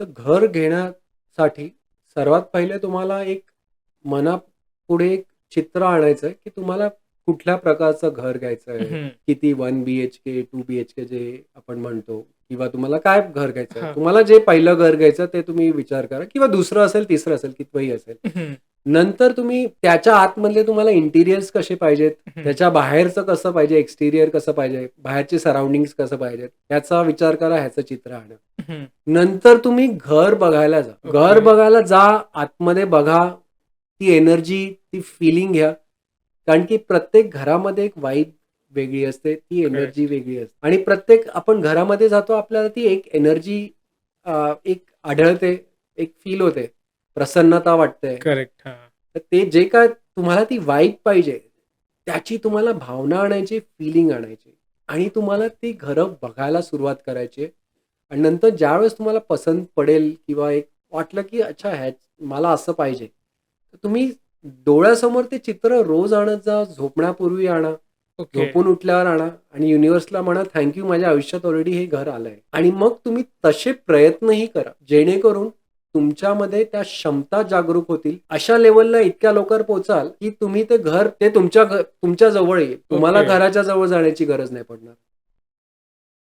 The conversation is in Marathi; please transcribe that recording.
तर घर घेण्यासाठी सर्वात पहिले तुम्हाला एक मनापुढे एक चित्र आणायचं आहे की तुम्हाला कुठल्या प्रकारचं घर घ्यायचं आहे. किती one B H K two B H K जे आपण म्हणतो किंवा तुम्हाला काय घर घ्यायचं तुम्हाला जे पहिलं घर घ्यायचं ते तुम्ही विचार करा किंवा दुसरं असेल तिसरं असेल कितवंही असेल. नंतर तुम्ही त्याच्या आतमधले तुम्हाला इंटिरियर्स कसे पाहिजेत. त्याच्या बाहेरचं कसं पाहिजे? एक्सटिरियर कसं पाहिजे? बाहेरचे सराउंडिंग कसं पाहिजेत? याचा विचार करा ह्याचं चित्र आणा. नंतर तुम्ही घर बघायला जा. घर बघायला जा आतमध्ये बघा ती एनर्जी ती फिलिंग घ्या. कारण की प्रत्येक घरामध्ये एक वाईब वेगळी असते ती एनर्जी वेगळी असते. आणि प्रत्येक आपण घरामध्ये जातो आपल्याला ती एक एनर्जी एक आढळते एक फील होते. प्रसन्नता वाटते करेक्ट तर ते जे काय तुम्हाला ती वाईब पाहिजे त्याची तुम्हाला भावना आणायची फिलिंग आणायची. आणि तुम्हाला ती घरं बघायला सुरुवात करायची. आणि नंतर ज्यावेळेस तुम्हाला पसंत पडेल किंवा एक वाटलं की अच्छा ह्या मला असं पाहिजे. तर तुम्ही डोळ्यासमोर ते चित्र रोज आणत जा झोपण्यापूर्वी आणा झोपून उठल्यावर आणा आणि युनिव्हर्सला म्हणा थँक्यू माझ्या आयुष्यात ऑलरेडी हे घर आलंय. आणि मग तुम्ही तसे प्रयत्नही करा. जेणेकरून तुमच्यामध्ये त्या क्षमता जागरूक होतील. अशा लेवलला इतक्या लवकर पोहोचाल की तुम्ही ते घर ते तुमच्या तुमच्या जवळ येईल. तुम्हाला. घराच्या जवळ जाण्याची गरज नाही पडणार.